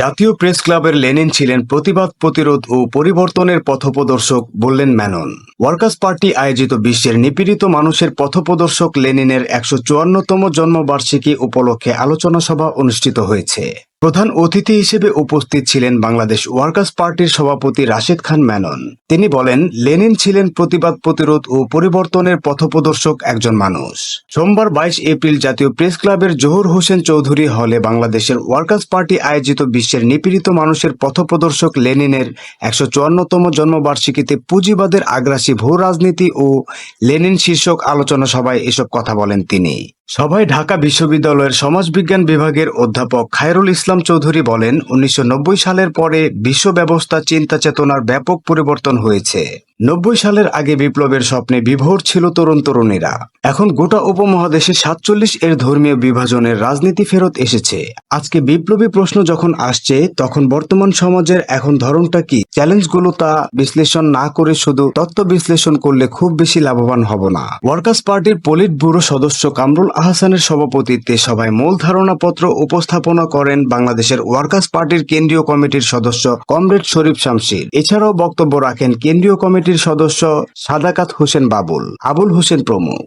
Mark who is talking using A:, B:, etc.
A: জাতীয় প্রেস ক্লাবের লেনিন ছিলেন প্রতিবাদ, প্রতিরোধ ও পরিবর্তনের পথপ্রদর্শক বললেন ম্যানন। ওয়ার্কার্স পার্টি আয়োজিত বিশ্বের নিপীড়িত মানুষের পথপ্রদর্শক লেনিনের একশো চুয়ান্নতম জন্মবার্ষিকী উপলক্ষে আলোচনা সভা অনুষ্ঠিত হয়েছে। প্রধান অতিথি হিসেবে উপস্থিত ছিলেন বাংলাদেশ ওয়ার্কার্স পার্টির সভাপতি রাশেদ খান মেনন। তিনি বলেন, লেনিন ছিলেন প্রতিবাদ প্রতিরোধ ও পরিবর্তনের পথপ্রদর্শক একজন মানুষ। সোমবার বাইশ এপ্রিল জাতীয় প্রেস ক্লাবের জহুর হোসেন চৌধুরী হলে বাংলাদেশের ওয়ার্কার্স পার্টি আয়োজিত বিশ্বের নিপীড়িত মানুষের পথপ্রদর্শক লেনিনের একশো চুয়ান্নতম জন্মবার্ষিকীতে পুঁজিবাদের আগ্রাসী ভূ রাজনীতি ও লেনিন শীর্ষক আলোচনা সভায় এসব কথা বলেন তিনি। সভায় ঢাকা বিশ্ববিদ্যালয়ের সমাজবিজ্ঞান বিভাগের অধ্যাপক খায়রুল ইসলাম চৌধুরী বলেন, উনিশশো নব্বই সালের পরে বিশ্ব ব্যবস্থা চিন্তা চেতনার ব্যাপক পরিবর্তন হয়েছে। নব্বই সালের আগে বিপ্লবের স্বপ্নে বিভোর ছিল তরুণ তরুণীরা। এখন গোটা উপমহাদেশে সাতচল্লিশ এর ধর্মীয় বিভাজনের রাজনীতি ফেরত এসেছে। আজকে বিপ্লবী প্রশ্ন যখন আসছে, তখন বর্তমান সমাজের এখন ধরনটা কি? চ্যালেঞ্জগুলো তা বিশ্লেষণ না করে শুধু তত্ত্ব বিশ্লেষণ করলে খুব বেশি লাভবান হব না। ওয়ার্কার্স পার্টির পলিট ব্যুরো সদস্য কামরুল আহসানের সভাপতিত্বে সভায় মূল ধারণাপত্র উপস্থাপনা করেন বাংলাদেশের ওয়ার্কার্স পার্টির কেন্দ্রীয় কমিটির সদস্য কমরেড শরীফ শামশির এছাড়াও বক্তব্য রাখেন কেন্দ্রীয় কমিটির সদস্য সাদাকাত হোসেন বাবুল। আবুল হোসেন প্রমুখ।